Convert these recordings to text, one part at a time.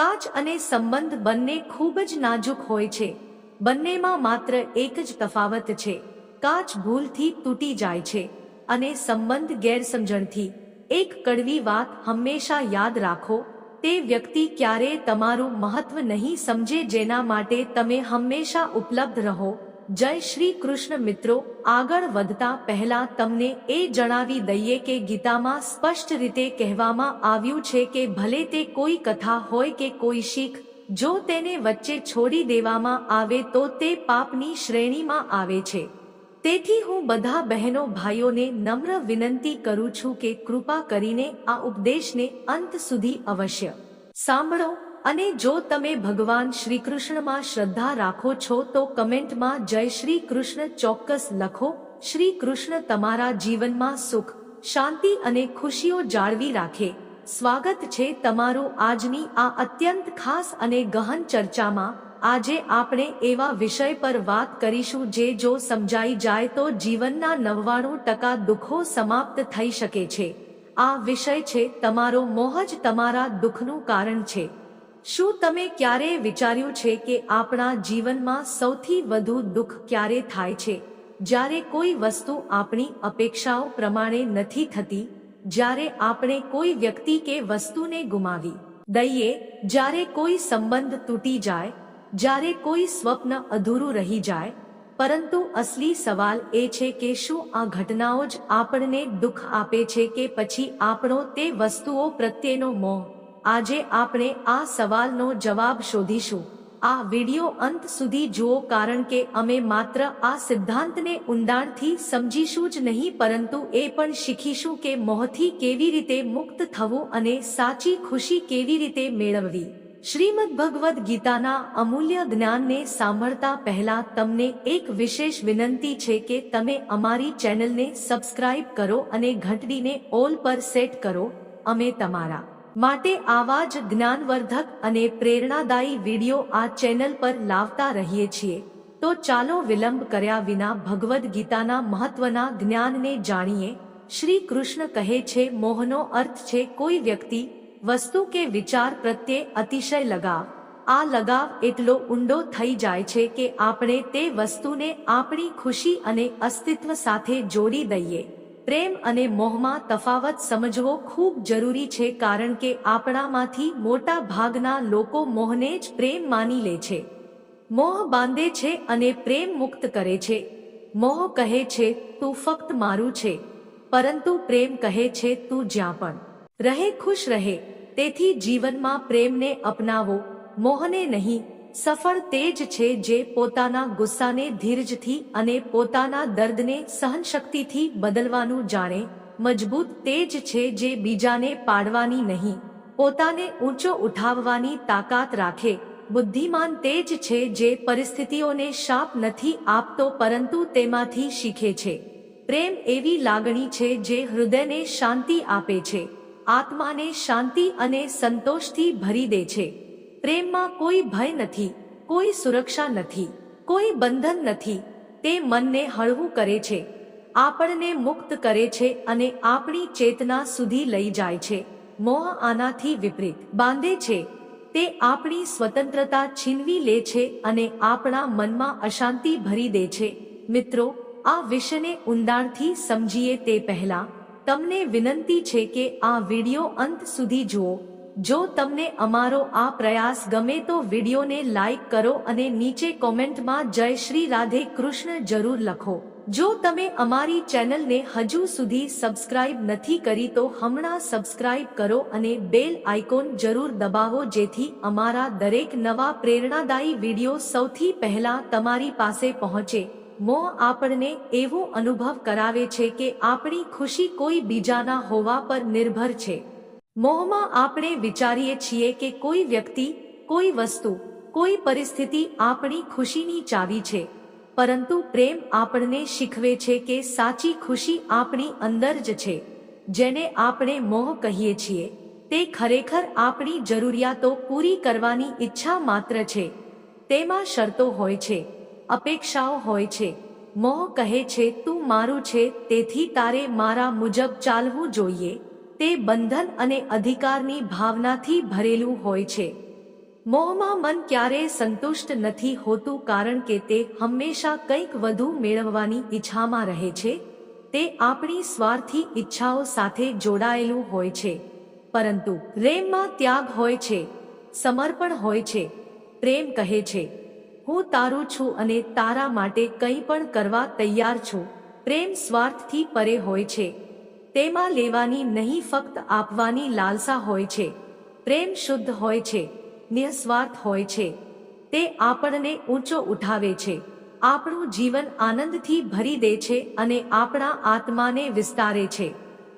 કાચ અને સંબંધ બંને ખૂબ જ નાજુક હોય છે. બંનેમાં માત્ર એક જ તફાવત છે. કાચ ભૂલથી તૂટી જાય છે અને સંબંધ ગેરસમજણથી. એક કડવી વાત હંમેશા યાદ રાખો, તે વ્યક્તિ ક્યારેય તમારું મહત્વ નહીં સમજે જેના માટે તમે હંમેશા ઉપલબ્ધ રહો. જય શ્રી કૃષ્ણ મિત્રો, આગળ વધતા પહેલા તમને એ જણાવી દઈએ કે ગીતામાં સ્પષ્ટ રીતે કહેવામાં આવ્યું છે કે ભલે તે કોઈ કથા હોય કે કોઈ શીખ, જો તેને વચ્ચે છોડી દેવામાં આવે તો તે પાપની શ્રેણીમાં આવે છે. તેથી હું બધા બહેનો ભાઈઓને નમ્ર વિનંતી કરું છું કે કૃપા કરીને આ ઉપદેશને અંત સુધી અવશ્ય સાંભળો. અને જો તમે ભગવાન શ્રી કૃષ્ણમાં શ્રદ્ધા રાખો છો, તો કમેન્ટમાં જય શ્રી કૃષ્ણ ચોક્કસ લખો. શ્રી કૃષ્ણ તમારા જીવનમાં સુખ, શાંતિ અને ખુશીઓ જાળવી રાખે. સ્વાગત છે તમારું આજની આ અત્યંત ખાસ અને ગહન ચર્ચામાં. આજે આપણે એવા વિષય પર વાત કરીશું જે જો સમજાઈ જાય તો જીવનના નવ્વાણું ટકા દુઃખો સમાપ્ત થઈ શકે છે. આ વિષય છે તમારો મોહ જ તમારા દુઃખનું કારણ છે. શું તમે ક્યારેય વિચાર્યું છે કે આપણા જીવનમાં સૌથી વધુ દુઃખ ક્યારે થાય છે? જ્યારે કોઈ વસ્તુ આપણી અપેક્ષાઓ પ્રમાણે નથી થતી, જ્યારે આપણે કોઈ વ્યક્તિ કે વસ્તુને ગુમાવી દઈએ, જ્યારે કોઈ સંબંધ તૂટી જાય, જ્યારે કોઈ સ્વપ્ન અધૂરું રહી જાય, પરંતુ અસલી સવાલ એ છે કે શું આ ઘટનાઓ જ આપણને દુઃખ આપે છે કે પછી આપણો તે વસ્તુઓ પ્રત્યેનો મોહ આજે આપણે આ સવાલનો જવાબ શોધીશું. આ વિડિયો અંત સુધી જુઓ કારણ કે અમે માત્ર આ સિદ્ધાંતને ઊંડાણથી સમજીશું જ નહીં, પરંતુ એ પણ શીખીશું કે મોહથી કેવી રીતે મુક્ત થવું અને સાચી ખુશી કેવી રીતે મેળવવી. શ્રીમદ ભગવદ્ ગીતાના અમૂલ્ય જ્ઞાનને સાંભળતા પહેલા તમને એક વિશેષ વિનંતી છે કે તમે અમારી ચેનલને સબસ્ક્રાઇબ કરો અને ઘંટડીને ઓલ પર સેટ કરો. અમે તમારા માટે આવા જ જ્ઞાનવર્ધક અને પ્રેરણાદાયી વિડિયો આ ચેનલ પર લાવતા રહીએ છીએ. તો ચાલો વિલંબ કર્યા વિના ભગવદ્ ગીતાના મહત્વના જ્ઞાનને જાણીએ. શ્રી કૃષ્ણ કહે છે, મોહનો અર્થ છે કોઈ વ્યક્તિ વસ્તુ કે વિચાર પ્રત્યે અતિશય લગાવ. આ લગાવ એટલો ઊંડો થઈ જાય છે કે આપણે તે વસ્તુને આપણી ખુશી અને અસ્તિત્વ સાથે જોડી દઈએ. પ્રેમ અને મોહમાં તફાવત સમજવો ખૂબ જરૂરી છે કારણ કે આપણામાંથી મોટા ભાગના લોકો મોહને જ પ્રેમ માની લે છે. મોહ બાંધે છે અને પ્રેમ મુક્ત કરે છે. મોહ કહે છે, તું ફક્ત મારું છે. પરંતુ પ્રેમ કહે છે, તું જ્યાં પણ રહે, ખુશ રહે. તેથી જીવનમાં પ્રેમને અપનાવો. મોહને નહીં સફળ તે જ છે જે પોતાના ગુસ્સાને ધીરજથી અને પોતાના દર્દને સહનશક્તિથી બદલવાનું જાણે. મજબૂત તે જ છે જે બીજાને પાડવાની નહીં. પોતાને ઊંચો ઉઠાવવાની તાકાત રાખે. બુદ્ધિમાન તે જ છે જે પરિસ્થિતિઓને શાપ નથી આપતો પરંતુ તેમાંથી શીખે છે. પ્રેમ એવી લાગણી છે જે હૃદયને શાંતિ આપે છે. આત્માને શાંતિ અને સંતોષથી ભરી દે છે. પ્રેમમાં કોઈ ભય નથી, કોઈ સુરક્ષા નથી, કોઈ બંધન નથી. તે મનને હળવું કરે છે, આપણને મુક્ત કરે છે અને આપણી ચેતના સુધી લઈ જાય છે. મોહ આનાથી વિપરીત બાંધે છે. તે આપણી સ્વતંત્રતા છીનવી લે છે અને આપણા મનમાં અશાંતિ ભરી દે છે. મિત્રો, આ વિષયને ઊંડાણથી સમજીએ તે પહેલા, તમને વિનંતી છે કે આ વિડિયો અંત સુધી જુઓ. જો તમને અમારો આ પ્રયાસ ગમે તો વિડીયોને લાઈક કરો અને નીચે કોમેન્ટમાં જય શ્રી રાધે કૃષ્ણ જરૂર લખો. જો તમે અમારી ચેનલને હજુ સુધી સબસ્ક્રાઇબ નથી કરી તો હમણાં સબસ્ક્રાઇબ કરો અને બેલ આઇકોન જરૂર દબાવો જેથી અમારા દરેક નવા પ્રેરણાદાયી વીડિયો સૌથી પહેલા તમારી પાસે પહોંચે. મો આપણને એવો અનુભવ કરાવે છે કે આપણી ખુશી કોઈ બીજાના હોવા પર નિર્ભર છે. મોહમાં આપણે વિચારીએ છીએ કે કોઈ વ્યક્તિ, કોઈ વસ્તુ, કોઈ પરિસ્થિતિ આપણી ખુશીની ચાવી છે. પરંતુ પ્રેમ આપણને શીખવે છે કે સાચી ખુશી આપણી અંદર જ છે. જેને આપણે મોહ કહીએ છીએ, તે ખરેખર આપણી જરૂરિયાતો પૂરી કરવાની ઈચ્છા માત્ર છે. તેમાં શરતો હોય છે, અપેક્ષાઓ હોય છે. મોહ કહે છે, તું મારું છે, તેથી તારે મારા મુજબ ચાલવું જોઈએ. તે બંધન અને અધિકારની ભાવનાથી ભરેલું હોય છે. મોહમાં મન ક્યારેય સંતુષ્ટ નથી હોતું કારણ કે તે હંમેશા કંઈક વધુ મેળવવાની ઈચ્છામાં રહે છે. તે આપણી સ્વાર્થી ઈચ્છાઓ સાથે જોડાયેલું હોય છે. પરંતુ પ્રેમમાં ત્યાગ હોય છે. સમર્પણ હોય છે. પ્રેમ કહે છે, હું તારું છું અને તારા માટે કંઈ પણ કરવા તૈયાર છું. પ્રેમ સ્વાર્થથી પરે હોય છે. તેમાં લેવાની નહીં ફક્ત આપવાની લાલસા હોય છે, પ્રેમ શુદ્ધ હોય છે, નિઃસ્વાર્થ હોય છે. તે આપણને ઊંચો ઉઠાવે છે, આપણું જીવન આનંદથી ભરી દે છે અને આપણા આત્માને વિસ્તારે છે.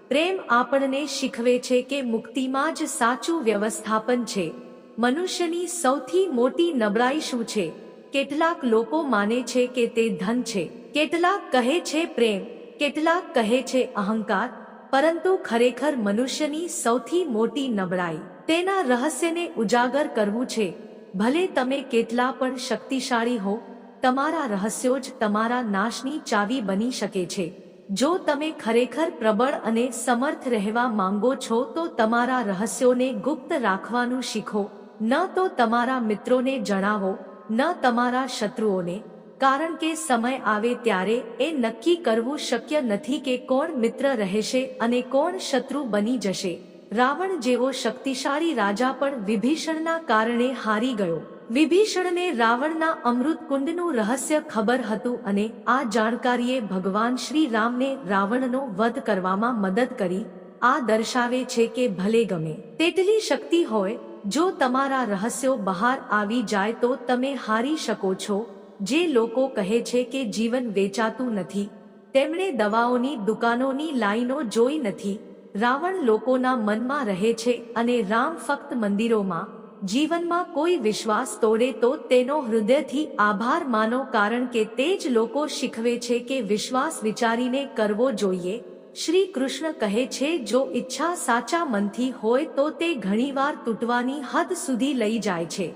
પ્રેમ આપણને શીખવે છે કે મુક્તિમાં જ સાચું વ્યવસ્થાપન છે. મનુષ્યની સૌથી મોટી નબળાઈ શું છે? કેટલાક લોકો માને છે કે તે ધન છે, કેટલાક કહે છે પ્રેમ, કેટલાક કહે છે અહંકાર પરંતુ ખરેખર મનુષ્યની સૌથી મોટી નબળાઈ તેના રહસ્યને ઉજાગર કરવું છે. ભલે તમે કેટલા પણ શક્તિશાળી હો, તમારા રહસ્યો જ તમારા નાશની ચાવી બની શકે છે. જો તમે ખરેખર પ્રબળ અને સમર્થ રહેવા માંગો છો તો તમારા રહસ્યોને ગુપ્ત રાખવાનું શીખો. ન તો તમારા મિત્રોને જણાવો, ન તમારા શત્રુઓને. કારણ કે સમય આવે ત્યારે એ નક્કી કરવું શક્ય નથી કે કોણ મિત્ર રહેશે અને કોણ શત્રુ બની જશે. રાવણ જેવો શક્તિશાળી રાજા પણ વિભીષણના કારણે હારી ગયો. વિભીષણને રાવણના અમૃત કુંડનું રહસ્ય ખબર હતું અને આ જાણકારીએ ભગવાન શ્રી રામને રાવણનો વધ કરવામાં મદદ કરી. આ દર્શાવે છે કે ભલે ગમે તેટલી શક્તિ હોય, જો તમારા રહસ્યો બહાર આવી જાય તો તમે હારી શકો છો. જે લોકો કહે છે કે જીવન વેચાતું નથી, તેમણે દવાઓની દુકાનોની લાઈનો જોઈ નથી. રાવણ લોકોના મનમાં રહે છે અને રામ ફક્ત મંદિરોમાં, જીવનમાં કોઈ વિશ્વાસ તોડે તો તેનો હૃદયથી આભાર માનો કારણ કે તે જ લોકો શીખવે છે કે વિશ્વાસ વિચારીને કરવો જોઈએ. શ્રી કૃષ્ણ કહે છે, જો ઈચ્છા સાચા મનથી હોય તો તે ઘણીવાર તૂટવાની હદ સુધી લઈ જાય છે.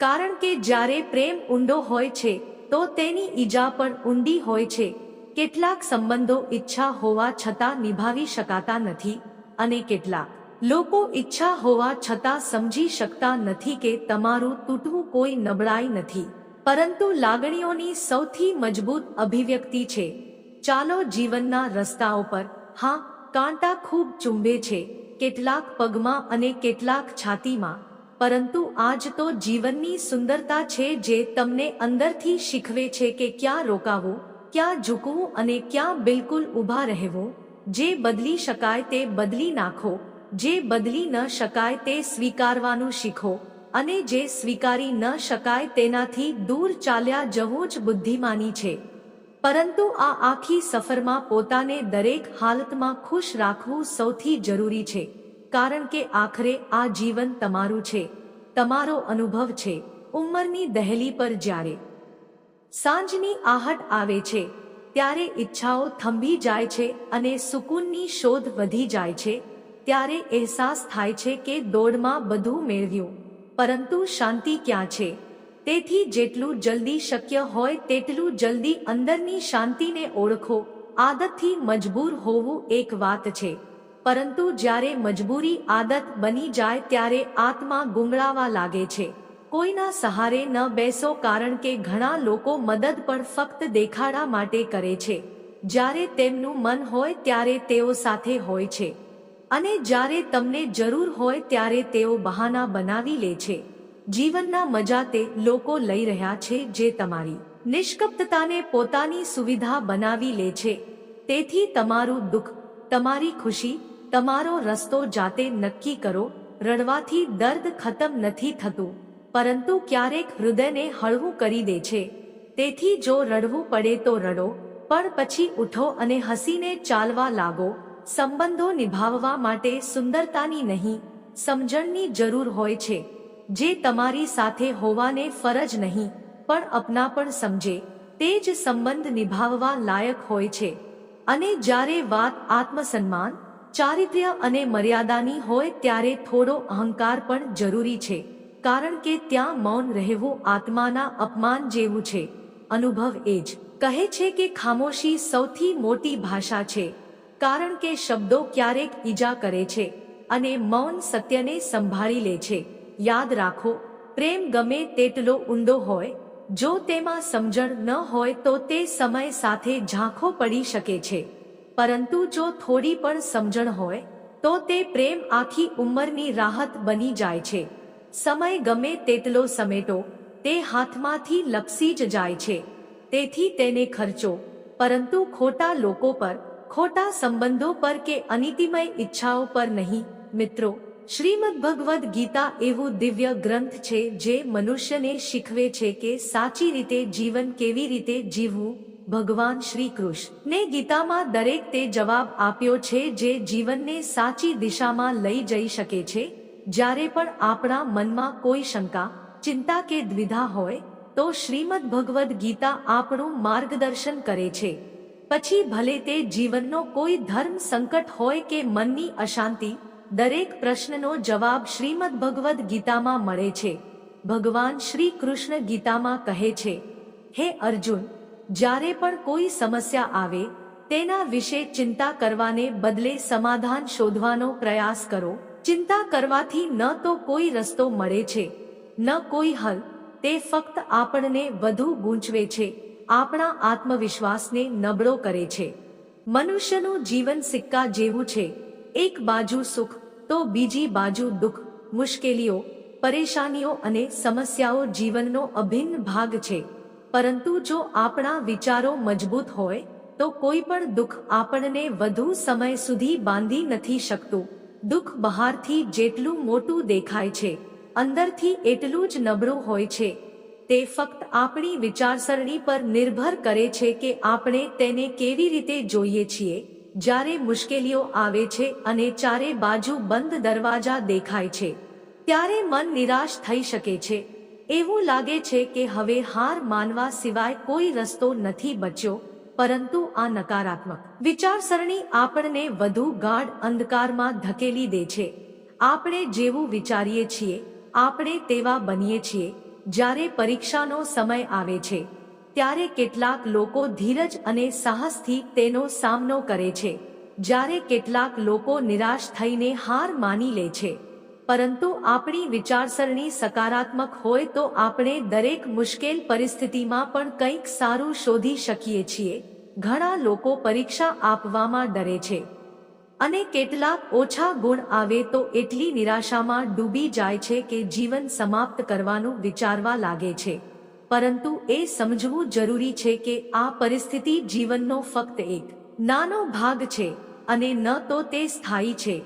કારણ કે જ્યારે પ્રેમ ઊંડો હોય છે, તો તેની ઈજા પણ ઊંડી હોય છે. કેટલાક સંબંધો ઈચ્છા હોવા છતાં નિભાવી શકાતા નથી અને કેટલાક લોકો ઈચ્છા હોવા છતાં સમજી શકતા નથી કે તમારું તૂટવું કોઈ નબળાઈ નથી. પરંતુ લાગણીઓની સૌથી મજબૂત અભિવ્યક્તિ છે, ચાલો જીવનના રસ્તાઓ પર, હા, કાંટા ખૂબ ચુંબે છે, કેટલાક પગમાં અને કેટલાક છાતીમાં. પરંતુ આજ તો જીવનની સુંદરતા છે જે તમને અંદરથી શીખવે છે કે ક્યાં રોકાવું, ક્યાં ઝૂકવું અને ક્યાં બિલકુલ ઊભા રહેવું. જે બદલી શકાય તે બદલી નાખો, જે બદલી ન શકાય તે સ્વીકારવાનું શીખો અને જે સ્વીકારી ન શકાય તેનાથી દૂર ચાલ્યા જવું જ બુદ્ધિમાની છે. પરંતુ આ આખી સફરમાં પોતાને દરેક હાલતમાં ખુશ રાખવું સૌથી જરૂરી છે. કારણ કે આખરે આ જીવન તમારું છે. તમારો અનુભવ છે. ઉંમરની દહેલી પર જ્યારે સાંજની આહટ આવે છે, ત્યારે ઈચ્છાઓ થંભી જાય છે અને સુકૂનની શોધ વધી જાય છે, ત્યારે અહેસાસ થાય છે કે દોડમાં બધું મેળવ્યું. પરંતુ શાંતિ ક્યાં છે? તેથી જેટલું જલ્દી શક્ય હોય તેટલું જલ્દી અંદરની શાંતિને ઓળખો. આદતથી મજબૂર હોવું એક વાત છે. પરંતુ જ્યારે મજબૂરી આદત બની જાય ત્યારે આત્મા ગુંગળાવા લાગે છે. કોઈના સહારે ન બેસો કારણ કે ઘણા લોકો મદદ પણ ફક્ત દેખાડા માટે કરે છે. જ્યારે તેમનું મન હોય ત્યારે તેઓ સાથે હોય છે. અને જ્યારે તમને જરૂર હોય ત્યારે તેઓ બહાના બનાવી લે છે. જીવનના મજા તે લોકો લઈ રહ્યા છે જે તમારી નિષ્કપ્તતાને પોતાની સુવિધા બનાવી લે છે. તેથી તમારું દુઃખ, તમારી ખુશી તમારો રસ્તો જાતે નક્કી કરો, રડવાથી દર્દ ખતમ નથી થતું, પરંતુ ક્યારેક હૃદયને હળવું કરી દે છે. તેથી જો રડવું પડે તો રડો, પણ પછી ઉઠો અને હસીને ચાલવા લાગો. સંબંધો નિભાવવા માટે સુંદરતાની નહીં, સમજણની જરૂર હોય છે. જે તમારી સાથે હોવાને ફરજ નહીં, પણ અપનાપણ સમજે. તે જ સંબંધ નિભાવવા લાયક હોય છે. અને જ્યારે વાત આત્મસન્માન ચારિત્ર્ય અને મર્યાદાની હોય ત્યારે થોડો અહંકાર પણ જરૂરી છે, કારણ કે ત્યાં મૌન રહેવું આત્માના અપમાન જેવું છે. અનુભવ એ જ કહે છે કે ખામોશી સૌથી મોટી ભાષા છે, કારણ કે શબ્દો ક્યારેક ઈજા કરે છે અને મૌન સત્યને સંભાળી લે છે. યાદ રાખો, પ્રેમ ગમે તેટલો ઊંડો હોય, જો તેમાં સમજણ ન હોય તો તે સમય સાથે ઝાંખો પડી શકે છે. પરંતુ જો થોડી પણ સમજણ હોય, તો તે પ્રેમ આખી ઉંમરની રાહત બની જાય છે. સમય ગમે તેટલો સમેટો, તે હાથમાંથી લપસી જ જાય છે. તેથી તેને ખર્ચો. પરંતુ ખોટા લોકો પર, ખોટા સંબંધો પર કે અનિતિમય ઈચ્છાઓ પર નહીં, મિત્રો. શ્રીમદ ભગવદ્ ગીતા એવું દિવ્ય ગ્રંથ છે જે મનુષ્યને શીખવે છે કે સાચી રીતે જીવન કેવી રીતે જીવવું ભગવાન શ્રી કૃષ્ણને ગીતામાં દરેક તે જવાબ આપ્યો છે જે જીવનને સાચી દિશામાં લઈ જઈ શકે છે. જ્યારે પણ આપણા મનમાં કોઈ શંકા, ચિંતા કે દ્વિધા હોય, તો શ્રીમદ ભગવદ્ ગીતા આપણું માર્ગદર્શન કરે છે. પછી ભલે તે જીવનનો કોઈ ધર્મ સંકટ હોય કે મનની અશાંતિ, દરેક પ્રશ્નનો જવાબ શ્રીમદ ભગવદ્ ગીતામાં મળે છે. ભગવાન શ્રી કૃષ્ણ ગીતામાં કહે છે, હે અર્જુન જ્યારે પણ કોઈ સમસ્યા આવે, તેના વિશે ચિંતા કરવાને બદલે સમાધાન શોધવાનો પ્રયાસ કરો. ચિંતા કરવાથી ન તો કોઈ રસ્તો મળે છે, ન કોઈ હલ, તે ફક્ત આપણને વધુ ગૂંચવે છે, આપણા આત્મવિશ્વાસને નબળો કરે છે. મનુષ્યનું જીવન સિક્કા જેવું છે, એક બાજુ સુખ, તો બીજી બાજુ દુઃખ, મુશ્કેલીઓ, પરેશાનીઓ અને સમસ્યાઓ જીવનનો અભિન્ન ભાગ છે. પરંતુ જો આપણા વિચારો મજબૂત હોય, તો કોઈ પણ દુઃખ આપણને વધુ સમય સુધી બાંધી નથી શકતું. દુઃખ બહારથી જેટલું મોટું દેખાય છે, અંદરથી એટલું જ નબળું હોય છે. તે ફક્ત આપણી વિચારસરણી પર નિર્ભર કરે છે કે આપણે તેને કેવી રીતે જોઈએ છીએ, જ્યારે મુશ્કેલીઓ આવે છે અને ચારે બાજુ બંધ દરવાજા દેખાય છે. ત્યારે મન નિરાશ થઈ શકે છે. એવું લાગે છે કે હવે હાર માનવા સિવાય કોઈ રસ્તો નથી બચ્યો, પરંતુ આ નકારાત્મક વિચારસરણી આપણને વધુ ગાઢ અંધકારમાં ધકેલી દે છે. આપણે જેવું વિચારીએ છીએ, આપણે તેવા બનીએ છીએ, જ્યારે પરીક્ષાનો સમય આવે છે, ત્યારે કેટલાક લોકો ધીરજ અને સાહસથી તેનો સામનો કરે છે, જ્યારે કેટલાક લોકો નિરાશ થઈને હાર માની લે છે. પરંતુ આપણી વિચારસરણી સકારાત્મક હોય તો આપણે દરેક મુશ્કેલ પરિસ્થિતિમાં પણ કંઈક સારું શોધી શકીએ છીએ. ઘણા લોકો પરીક્ષા આપવામાં ડરે છે. અને કેટલાક ઓછા ગુણ આવે તો એટલી નિરાશામાં ડૂબી જાય છે કે જીવન સમાપ્ત કરવાનું વિચારવા લાગે છે. પરંતુ એ સમજવું જરૂરી છે કે આ પરિસ્થિતિ જીવનનો ફક્ત એક નાનો ભાગ છે અને ન તો તે સ્થાયી છે.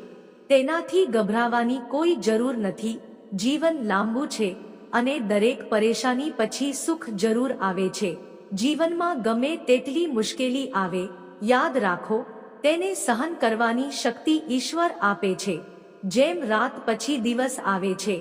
તેનાથી ગભરાવાની કોઈ જરૂર નથી. જીવન લાંબુ છે અને દરેક પરેશાની પછી સુખ જરૂર આવે છે. જીવનમાં ગમે તેટલી મુશ્કેલી આવે, યાદ રાખો, તેને સહન કરવાની શક્તિ ઈશ્વર આપે છે. જેમ રાત પછી દિવસ આવે છે,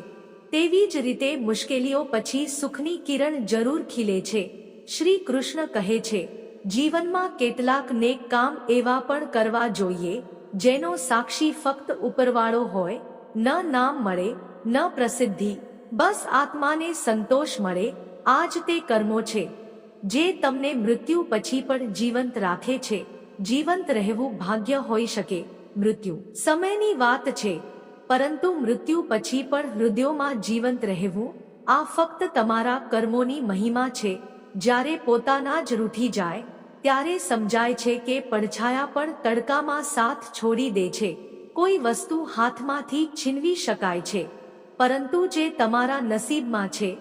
તેવી જ રીતે મુશ્કેલીઓ પછી સુખની કિરણ જરૂર ખીલે છે. શ્રી કૃષ્ણ કહે છે, જીવનમાં કેટલાક નેક કામ એવા પણ કરવા જોઈએ જેનો સાક્ષી ફક્ત ઉપરવાળો હોય, ન નામ મળે, ન પ્રસિદ્ધિ, બસ આત્માને સંતોષ મળે, આજ તે કર્મો છે, જે તમને મૃત્યુ પછી પણ જીવંત રાખે છે, જીવંત રહેવું ભાગ્ય હોઈ શકે, મૃત્યુ. સમયની વાત છે, પરંતુ મૃત્યુ પછી પણ હૃદયોમાં જીવંત રહેવું, આ ફક્ત તમારા કર્મોની મહિમા છે, જ્યારે પોતાના જ રૂઠી જાય ત્યારે સમજાય છે કે પડછાયા પણ તડકામાં સાથ છોડી દે છે. કોઈ વસ્તુ હાથમાંથી છીનવી શકાય છે. પરંતુ જે તમારા નસીબમાં છે,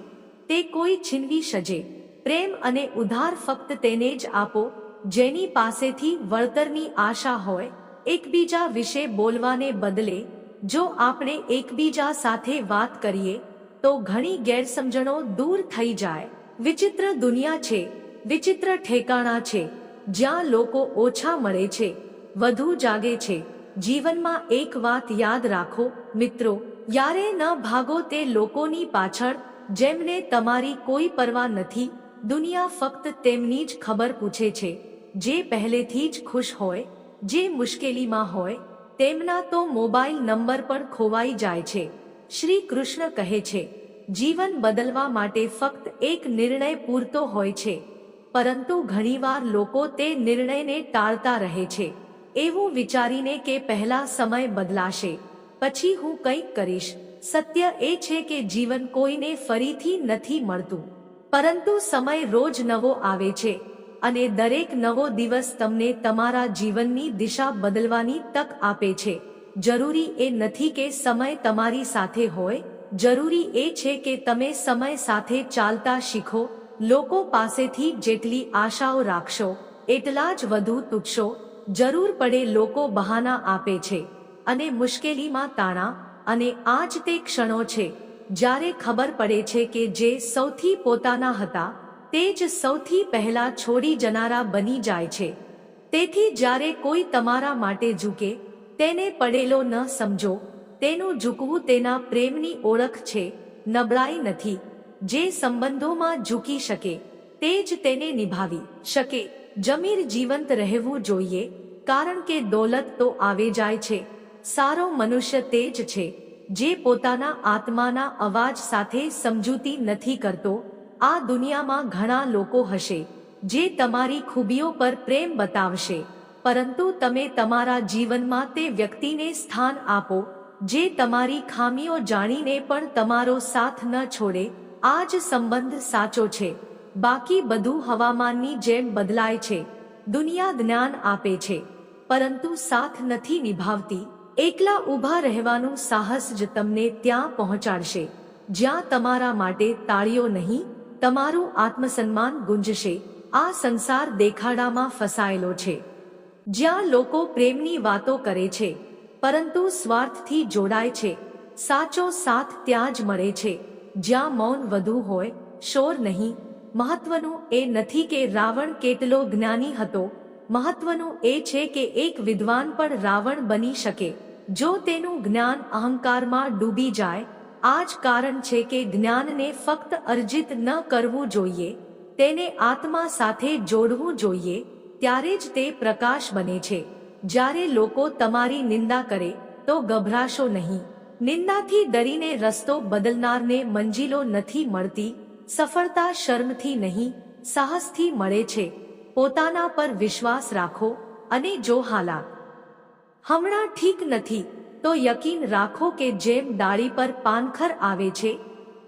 તે કોઈ છીનવી શકે. પ્રેમ અને ઉધાર ફક્ત તેને જ આપો, જેની પાસેથી વળતરની આશા હોય. એકબીજા વિશે બોલવાને બદલે, જો આપણે એકબીજા સાથે વાત કરીએ, તો ઘણી ગેરસમજણો દૂર થઈ જાય. વિચિત્ર દુનિયા છે વિચિત્ર ઠેકાણા છે, જ્યાં લોકો ઓછા મળે છે, વધુ જાગે છે. જીવનમાં એક વાત યાદ રાખો, મિત્રો, યારે ન ભાગો તે લોકોની પાછળ, જેમને તમારી કોઈ પરવા નથી, દુનિયા ફક્ત તેમની જ ખબર પૂછે છે. જે પહેલેથી જ ખુશ હોય, જે મુશ્કેલીમાં હોય, તેમના તો મોબાઈલ નંબર પણ ખોવાઈ જાય છે. શ્રી કૃષ્ણ કહે છે, જીવન બદલવા માટે ફક્ત એક નિર્ણય પૂરતો હોય છે. પરંતુ ઘણીવાર લોકો તે નિર્ણયને ટાળતા રહે છે. એવું વિચારીને કે પહેલા સમય બદલાશે. પછી હું કંઈક કરીશ. સત્ય એ છે કે જીવન કોઈને ફરીથી નથી મળતું. પરંતુ સમય રોજ નવો આવે છે. અને દરેક નવો દિવસ તમને તમારા જીવનની દિશા બદલવાની તક આપે છે. જરૂરી એ નથી કે સમય તમારી સાથે હોય. જરૂરી એ છે કે તમે સમય સાથે ચાલતા શીખો. લોકો પાસેથી જેટલી આશાઓ રાખશો, એટલા જ વધુ તૂટશો, જરૂર પડે લોકો બહાના આપે છે અને મુશ્કેલીમાં તાણા અને આ જ તે ક્ષણો છે જ્યારે ખબર પડે છે કે જે સૌથી પોતાના હતા, તે જ સૌથી પહેલા છોડી જનારા બની જાય છે. તેથી જ્યારે કોઈ તમારા માટે ઝૂકે, તેને પડેલો ન સમજો, તેનું ઝૂકવું તેના પ્રેમની ઓળખ છે, નબળાઈ નથી. જે સંબંધોમાં ઝૂકી શકે, તે જ તેને નિભાવી શકે. જમીર જીવંત રહેવું જોઈએ, કારણ કે દોલત તો આવે જાય છે. સારો મનુષ્ય તે જ છે, જે પોતાના આત્માના અવાજ સાથે સમજૂતી નથી કરતો. આ દુનિયામાં ઘણા લોકો હશે, જે તમારી ખૂબીઓ પર પ્રેમ બતાવશે. પરંતુ તમે તમારા જીવનમાં તે વ્યક્તિને સ્થાન આપો, જે તમારી ખામીઓ જાણીને પણ તમારો સાથ ન છોડે. આ જ સંબંધ સાચો છે. બાકી બધું હવામાનની જેમ બદલાય છે. દુનિયા જ્ઞાન આપે છે. પરંતુ સાથ નથી નિભાવતી. એકલા ઊભા રહેવાનું સાહસ જ તમને ત્યાં પહોંચાડશે. જ્યાં તમારા માટે તાળીઓ નહીં, તમારું આત્મસન્માન ગુંજશે. આ સંસાર દેખાડામાં ફસાયેલો છે. જ્યાં લોકો પ્રેમની વાતો કરે છે, પરંતુ સ્વાર્થથી જોડાય છે. સાચો સાથ ત્યાં જ મળે છે. જ્યાં મૌન વધુ હોય, શોર નહીં. મહત્વનું એ નથી કે રાવણ કેટલો જ્ઞાની હતો. મહત્વનું એ છે કે એક વિદ્વાન પણ રાવણ બની શકે. જો તેનું જ્ઞાન અહંકારમાં ડૂબી જાય આ જ કારણ છે કે જ્ઞાનને ફક્ત અર્જિત ન કરવું જોઈએ, તેને આત્મા સાથે જોડવું જોઈએ, ત્યારે જ તે પ્રકાશ બને છે. જ્યારે લોકો તમારી નિંદા કરે, તો ગભરાશો નહીં. નિંદાથી ડરીને રસ્તો બદલનારને મંજિલો નથી મળતી, સફળતા શર્મથી નહીં, સાહસથી મળે છે. પોતાના પર વિશ્વાસ રાખો અને જો હાલાત હમણાં ઠીક નથી, તો યકીન રાખો કે જેમ ડાળી પર પાનખર આવે છે,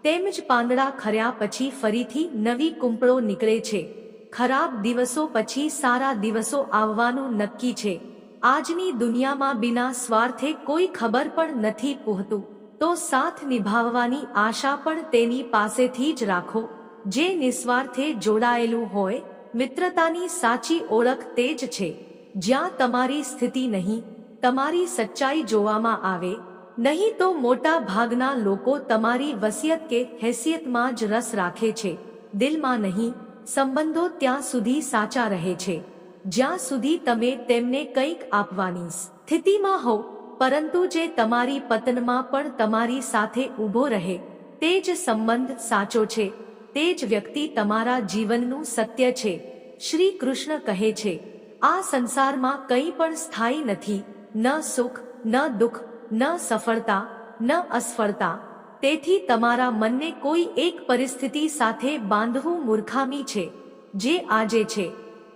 તેમ જ પાંદડા ખર્યા પછી ફરીથી નવી કુંપળો નીકળે છે. ખરાબ દિવસો પછી સારા દિવસો આવવાનું નક્કી છે. આજની દુનિયામાં બિના સ્વાર્થે કોઈ ખબર પણ નથી પૂહતું. તો સાથ નિભાવવાની આશા પણ તેની પાસેથી જ રાખો. જે નિસ્વાર્થે જોડાયેલું હોય, મિત્રતાની સાચી ઓળખ તે જ છે. જ્યાં તમારી સ્થિતિ નહીં, તમારી સચ્ચાઈ જોવામાં આવે, નહીં તો મોટા ભાગના લોકો તમારી વસિયત કે હેસિયતમાં જ રસ રાખે છે. દિલમાં નહીં, સંબંધો ત્યાં સુધી સાચા રહે છે. જ્યાં સુધી તમે તેમને કંઈક આપવાની સ્થિતિમાં હો પરંતુ જે તમારી પતનમાં પણ તમારી સાથે ઊભો રહે, તે જ સંબંધ સાચો છે, તે જ વ્યક્તિ તમારા જીવનનું સત્ય છે, શ્રી કૃષ્ણ કહે છે, આ સંસારમાં કંઈ પણ સ્થાયી નથી, ન સુખ, ન દુઃખ, ન સફળતા, ન અસફળતા, તેથી તમારા મનને કોઈ એક પરિસ્થિતિ સાથે બાંધવું મૂર્ખામી છે, જે આજે છે.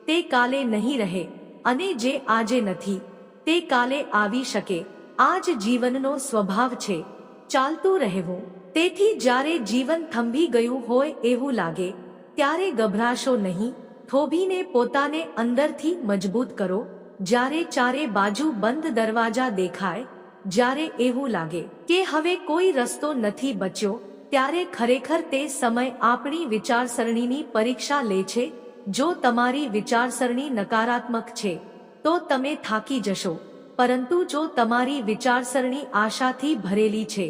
તે કાલે નહીં રહે, અને જે આજે નથી, તે કાલે આવી શકે. આ જ જીવનનો સ્વભાવ છે. ચાલતું રહેવું. તેથી જ્યારે જીવન થંભી ગયું હોય એવું લાગે, ત્યારે ગભરાશો નહીં. થોભીને પોતાને અંદરથી મજબૂત કરો. જ્યારે ચારે બાજુ બંધ દરવાજા દેખાય, જ્યારે એવું લાગે કે હવે કોઈ રસ્તો નથી બચ્યો, ત્યારે ખરેખર તે સમય આપણી વિચારસરણીની પરીક્ષા લે છે જો તમારી વિચારસરણી નકારાત્મક છે, તો તમે થાકી જશો. પરંતુ જો તમારી વિચારસરણી આશાથી ભરેલી છે,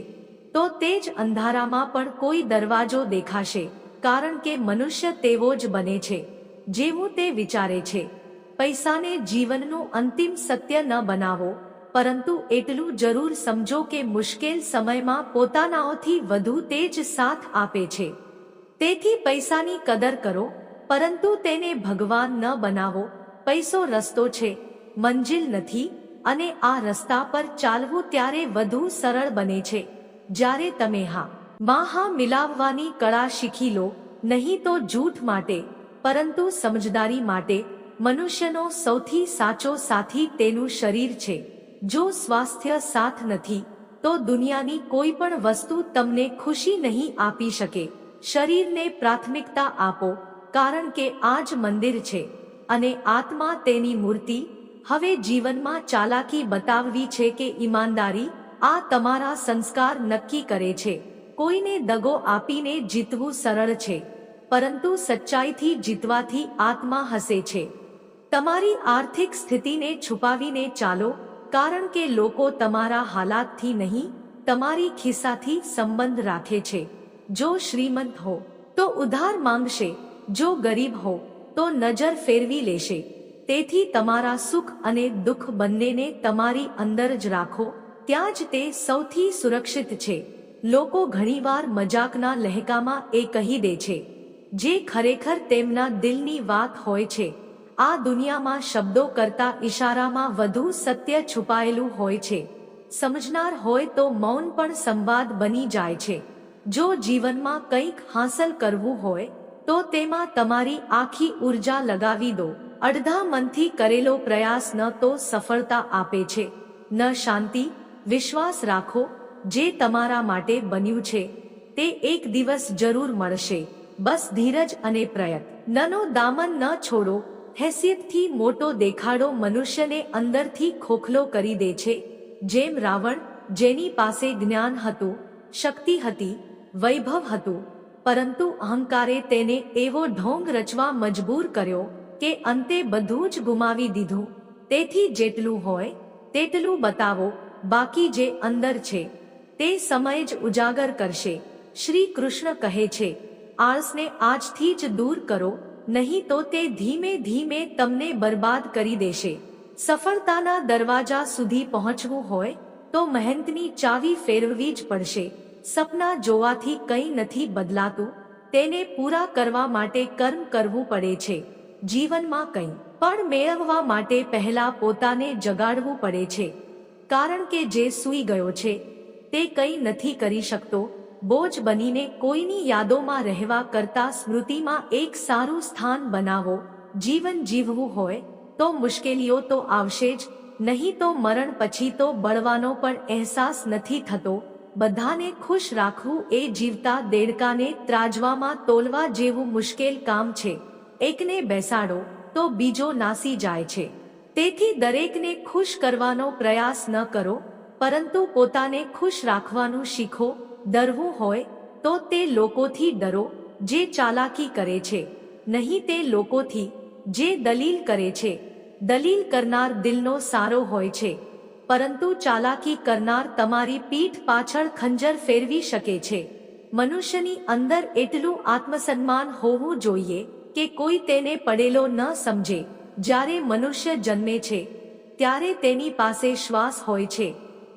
તો તે જ અંધારામાં પણ કોઈ દરવાજો દેખાશે, કારણ કે મનુષ્ય તેવો જ બને છે, જેવું તે વિચારે છે. પૈસાને જીવનનું અંતિમ સત્ય ન બનાવો, પરંતુ એટલું જરૂર સમજો કે મુશ્કેલ સમયમાં પોતાનાઓથી વધુ તે જ સાથ આપે છે. તેથી પૈસાની કદર કરો પરંતુ તેને ભગવાન ન બનાવો. પૈસો રસ્તો છે, મંજિલ નથી અને આ રસ્તા પર ચાલવું ત્યારે વધુ સરળ બને છે. જ્યારે તમે હા માં હા મિલાવવાની કળા શીખી લો, નહીં તો જૂઠ માટે, પરંતુ સમજદારી માટે, મનુષ્યનો સૌથી સાચો સાથી તેનું શરીર છે. જો સ્વાસ્થ્ય સાથ નથી, તો દુનિયાની કોઈ પણ વસ્તુ તમને ખુશી નહીં આપી શકે. શરીરને પ્રાથમિકતા આપો કારણ કે આ જ મંદિર છે અને આત્મા તેની મૂર્તિ, હવે જીવનમાં ચાલાકી બતાવવી છે કે ઈમાનદારી આ તમારા સંસ્કાર નક્કી કરે છે. કોઈને દગો આપીને જીતવું સરળ છે, પરંતુ સચ્ચાઈથી જીતવાથી આત્મા હસે છે. તમારી આર્થિક સ્થિતિને છુપાવીને ચાલો, કારણ કે લોકો તમારા હાલાતથી નહીં, તમારી ખિસ્સાથી સંબંધ રાખે છે. જો શ્રીમંત હો, તો ઉધાર માંગશે જો ગરીબ હો, તો નજર ફેરવી લેશે. તેથી તમારા સુખ અને દુઃખ બંનેને તમારી અંદર જ રાખો. ત્યાં જ તે સૌથી સુરક્ષિત છે. લોકો ઘણીવાર મજાકના લહેકામાં એ કહી દે છે. જે ખરેખર તેમના દિલની વાત હોય છે. આ દુનિયામાં શબ્દો કરતા ઈશારામાં વધુ સત્ય છુપાયેલું હોય છે. સમજનાર હોય તો મૌન પણ સંવાદ બની જાય છે. જો જીવનમાં કંઈક હાંસલ કરવું હોય તો તેમાં તમારી આખી ઊર્જા લગાવી દો. અડધા મનથી કરેલો પ્રયાસ ન તો સફળતા આપે છે. ન શાંતિ, વિશ્વાસ રાખો, જે તમારા માટે બન્યું છે. તે એક દિવસ જરૂર મળશે. બસ ધીરજ અને પ્રયત્ન. નનો દામન ન છોડો. હેસિયતથી મોટો દેખાડો મનુષ્યને અંદરથી ખોખલો કરી દે છે. જેમ રાવણ, જેની પાસે જ્ઞાન હતું, શક્તિ હતી, વૈભવ હતું પરંતુ અહંકારે તેને એવો ઢોંગ રચવા મજબૂર કર્યો કે અંતે બધું જ ગુમાવી દીધું. તેથી જેટલું હોય, તેટલું બતાવો, બાકી જે અંદર છે, તે સમય જ ઉજાગર કરશે. શ્રી કૃષ્ણ કહે છે, આળસને આજથી જ દૂર કરો, નહીં તો તે ધીમે ધીમે તમને બરબાદ કરી દેશે. સફળતાના દરવાજા સુધી પહોંચવું હોય, તો મહેનતની ચાવી ફેરવવી જ પડશે. સપના જોવાથી કંઈ નથી બદલાતું, તેને પૂરા કરવા માટે કર્મ કરવું પડે છે, જીવનમાં કંઈ. પણ મેળવવા માટે પહેલા પોતાને જગાડવું પડે છે, કારણ કે જે સૂઈ ગયો છે, તે કંઈ નથી કરી શકતો, બોજ બનીને કોઈની યાદોમાં રહેવા કરતા સ્મૃતિમાં એક સારું સ્થાન બનાવો, જીવન જીવવું હોય, તો મુશ્કેલીઓ તો આવશે જ, નહીં તો મરણ પછી તો બળવાનો પણ અહેસાસ નથી થતો બધાને ખુશ રાખવું એ જીવતા દેડકાને ત્રાજવામાં તોલવા જેવું મુશ્કેલ કામ છે. એકને બેસાડો, તો બીજો નાસી જાય છે. તેથી દરેકને ખુશ કરવાનો પ્રયાસ ન કરો, પરંતુ પોતાને ખુશ રાખવાનું શીખો, ડરવું હોય, તો તે લોકોથી ડરો, જે ચાલાકી કરે છે. નહીં તે લોકોથી, જે દલીલ કરે છે. દલીલ કરનાર દિલનો સારો હોય છે. પરંતુ ચાલાકી કરનાર તમારી પીઠ પાછળ ખંજર ફેરવી શકે છે. મનુષ્યની અંદર એટલું આત્મસન્માન હોવું જોઈએ કે કોઈ તેને પડેલો ન સમજે. જ્યારે મનુષ્ય જન્મે છે, ત્યારે તેની પાસે શ્વાસ હોય છે,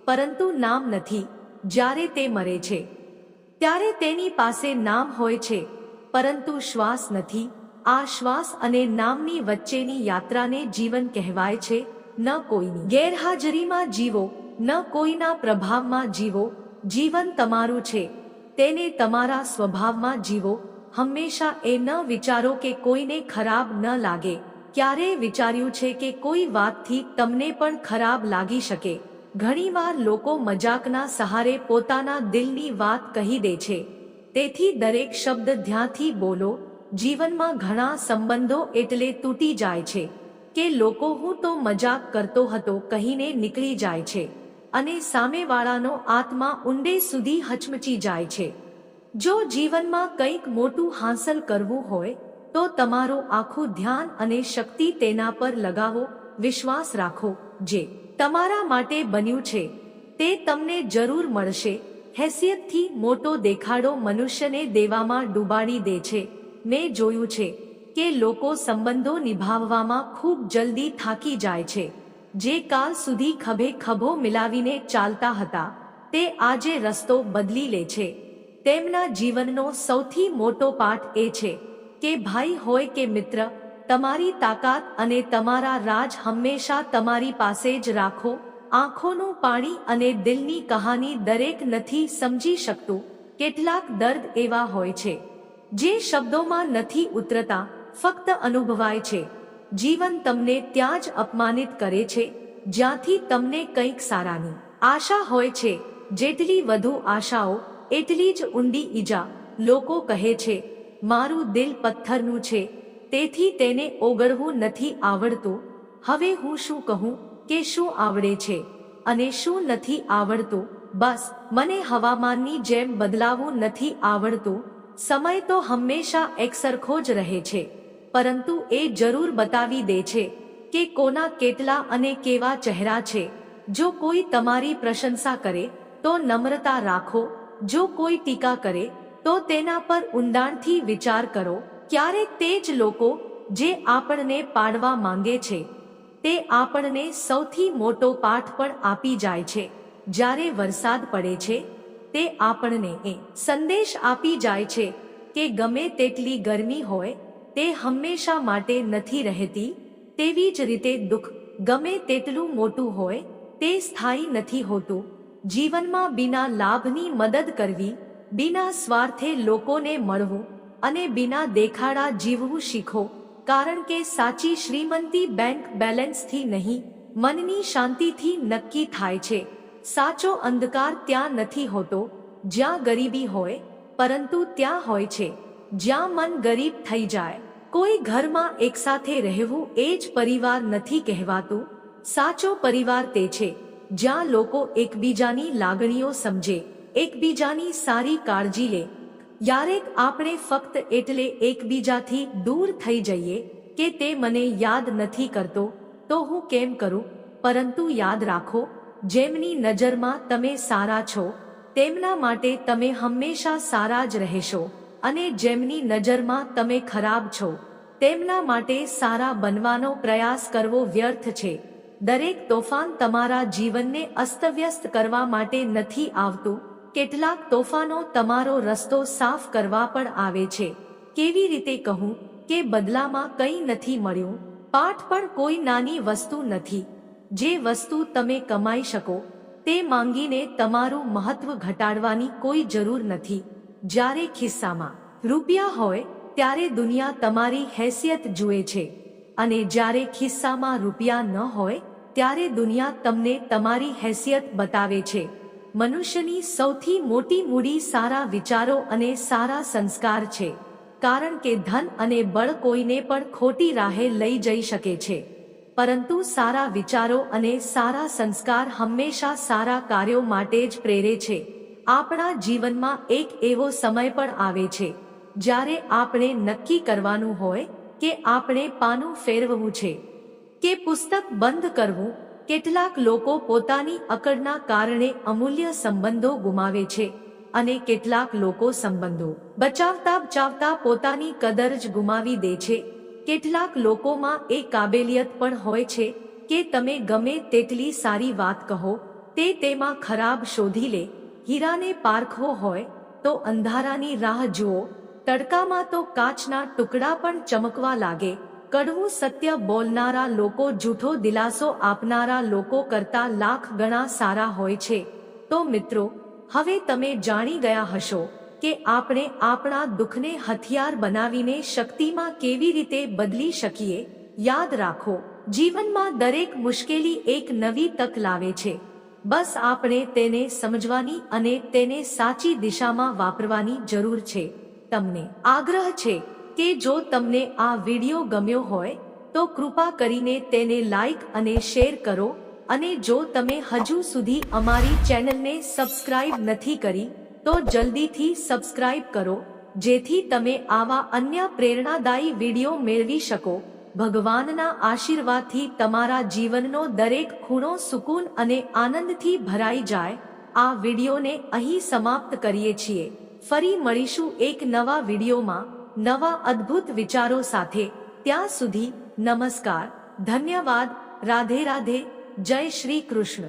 પરંતુ નામ નથી. જ્યારે તે મરે છે, ત્યારે તેની પાસે નામ હોય છે, પરંતુ શ્વાસ નથી. આ શ્વાસ અને નામની વચ્ચેની યાત્રાને જીવન કહેવાય છે. ન કોઈની ગેરહાજરીમાં જીવો, ન કોઈના પ્રભાવમાં જીવો, જીવન તમારું છે. તેને તમારા સ્વભાવમાં જીવો. હંમેશા એ ન વિચારો કે કોઈને ખરાબ ન લાગે. ક્યારેય વિચાર્યું છે કે કોઈ વાતથી તમને પણ ખરાબ લાગી શકે? ઘણીવાર લોકો મજાકના સહારે પોતાના દિલની વાત કહી દે છે. તેથી દરેક શબ્દ ધ્યાનથી બોલો. જીવનમાં ઘણા સંબંધો એટલે તૂટી જાય છે. કે લોકો હું તો મજાક કરતો હતો કહીને નીકળી જાય છે અને સામેવાળાનો આત્મા ઊંડે સુધી હચમચી જાય છે. જો જીવનમાં કંઈક મોટું હાંસલ કરવું હોય, તો તમારું આખું ધ્યાન અને શક્તિ તેના પર લગાવો, વિશ્વાસ રાખો, જે તમારા માટે બન્યું છે, તે તમને જરૂર મળશે. હેસિયતથી મોટો દેખાડો મનુષ્યને દેવામાં ડૂબાડી દે છે. મેં જોયું છે કે લોકો સંબંધો નિભાવવામાં ખૂબ જલ્દી થાકી જાય છે. જે કાલ સુધી ખભે ખભો મિલાવીને ચાલતા હતા, તે આજે રસ્તો બદલી લે છે. તેમના જીવનનો સૌથી મોટો પાઠ એ છે કે, ભાઈ હોય કે મિત્ર, તમારી તાકાત અને તમારા રાજ હંમેશા તમારી પાસે જ રાખો. આંખોનું પાણી અને દિલની કહાની દરેક નથી સમજી શકતું. કેટલાક દર્દ એવા હોય છે, જે શબ્દોમાં નથી ઉતરતા. ફક્ત અનુભવાય છે. જીવન તમને ત્યાં જ અપમાનિત કરે છે, જ્યાંથી તમને કંઈક સારાની આશા હોય છે. જેટલી વધુ આશાઓ, એટલી જ ઊંડી ઈજા લોકો કહે છે, મારું દિલ પથ્થરનું છે, તેથી તેને ઓગળવું નથી આવડતું. હવે હું શું કહું કે શું આવડે છે? અને શું નથી આવડતું? બસ, મને હવામાનની જેમ બદલાવું નથી આવડતું. સમય તો હંમેશા એકસરખો જ રહે છે. પરંતુ એ જરૂર બતાવી દે છે કે કોના કેટલા અને કેવા ચહેરા છે. જો કોઈ તમારી પ્રશંસા કરે, તો નમ્રતા રાખો. જો કોઈ ટીકા કરે, તો તેના પર ઊંડાણથી વિચાર કરો. ક્યારેક તે જ લોકો જે આપણને પાડવા માંગે છે, તે આપણને સૌથી મોટો પાઠ પણ આપી જાય છે. જ્યારે વરસાદ પડે છે, તે આપણને એ સંદેશ આપી જાય છે કે ગમે તેટલી ગરમી હોય તે હંમેશા માટે નથી રહેતી, તેવી જ રીતે દુઃખ ગમે તેટલું મોટું હોય, તે સ્થાયી નથી હોતું. જીવનમાં બિના લાભની મદદ કરવી, બિના સ્વાર્થે લોકોને મળવું અને બિના દેખાડા જીવવું શીખો, કારણ કે સાચી શ્રીમંતી બેંક બેલેન્સથી નહીં, મનની શાંતિથી નક્કી થાય છે. સાચો અંધકાર ત્યાં નથી હોતો, જ્યાં ગરીબી હોય, પરંતુ ત્યાં હોય છે, જ્યાં મન ગરીબ થઈ જાય. કોઈ ઘરમાં એકસાથે રહેવું એ જ પરિવાર નથી કહેવાતું. સાચો પરિવાર તે છે, જ્યાં લોકો એકબીજાની લાગણીઓ સમજે, એકબીજાની સારી કાળજી લે. ક્યારેક આપણે ફક્ત એટલે એકબીજાથી દૂર થઈ જઈએ કે તે મને યાદ નથી કરતો, તો હું કેમ કરું? પરંતુ યાદ રાખો, જેમની નજરમાં તમે સારા છો, તેમના માટે તમે હંમેશા સારા જ રહેશો. અને જેમની નજરમાં તમે ખરાબ છો, તેમના માટે સારા બનવાનો પ્રયાસ કરવો વ્યર્થ છે. દરેક તોફાન તમારા જીવનને અસ્તવ્યસ્ત કરવા માટે નથી આવતું. કેટલાક તોફાનો તમારો રસ્તો સાફ કરવા પણ આવે છે. કેવી રીતે કહું કે બદલામાં કંઈ નથી મળ્યું? પાઠ પણ કોઈ નાની વસ્તુ નથી. જે વસ્તુ તમે કમાઈ શકો, તે માંગીને તમારું મહત્વ ઘટાડવાની કોઈ જરૂર નથી. જ્યારે ખિસ્સામાં રૂપિયા હોય ત્યારે દુનિયા તમારી હેસિયત જુએ છે. અને જ્યારે ખિસ્સામાં રૂપિયા ન હોય, ત્યારે દુનિયા તમને તમારી હેસિયત બતાવે છે. મનુષ્યની સૌથી મોટી મૂડી સારા વિચારો અને સારા સંસ્કાર છે. કારણ કે ધન અને બળ કોઈને પણ ખોટી રાહે લઈ જઈ શકે છે. પરંતુ સારા વિચારો અને સારા સંસ્કાર હંમેશા સારા કાર્યો માટે જ પ્રેરે છે. આપણા જીવનમાં એક એવો સમય પણ આવે છે, જ્યારે આપણે નક્કી કરવાનું હોય કે આપણે પાનું ફેરવવું છે, કે પુસ્તક બંધ કરવું. કેટલાક લોકો પોતાની અકડના કારણે અમૂલ્ય સંબંધો ગુમાવે છે અને કેટલાક લોકો સંબંધો બચાવતા બચાવતા પોતાની કદર જ ગુમાવી દે છે. કેટલાક લોકોમાં એ કાબેલિયત પણ હોય છે કે તમે ગમે તેટલી સારી વાત કહો, તે તેમાં ખરાબ શોધી લે હીરાને પારખવો હોય તો અંધારાની રાહ જુઓ, તડકામાં તો કાચના ટુકડા પણ ચમકવા લાગે. કડવું સત્ય બોલનારા લોકો, જૂઠો દિલાસો આપનારા લોકો કરતા લાખ ગણા સારા હોય છે. તો મિત્રો, હવે તમે જાણી ગયા હશો કે આપણે આપણા દુઃખને હથિયાર બનાવીને શક્તિમાં કેવી રીતે બદલી શકીએ. યાદ રાખો, જીવનમાં દરેક મુશ્કેલી એક નવી તક લાવે છે. બસ આપણે તેને સમજવાની અને તેને સાચી દિશામાં વાપરવાની જરૂર છે. તમને આગ્રહ છે કે જો તમને આ વીડિયો ગમ્યો હોય, તો કૃપા કરીને તેને લાઈક અને શેર કરો અને જો તમે હજુ સુધી અમારી ચેનલને સબસ્ક્રાઇબ નથી કરી, તો જલ્દીથી સબસ્ક્રાઇબ કરો, જેથી તમે આવા અન્ય પ્રેરણાદાયી વીડિયો મેળવી શકો. ભગવાનના આશીર્વાદથી તમારા જીવનનો દરેક ખૂણો સુકૂન અને આનંદથી ભરાઈ જાય, આ વિડિયોને અહીં સમાપ્ત કરીએ છીએ. ફરી મળીશું એક નવા વિડિયોમાં, નવા અદ્ભુત વિચારો સાથે. ત્યાં સુધી નમસ્કાર, ધન્યવાદ, રાધે રાધે, જય શ્રી કૃષ્ણ.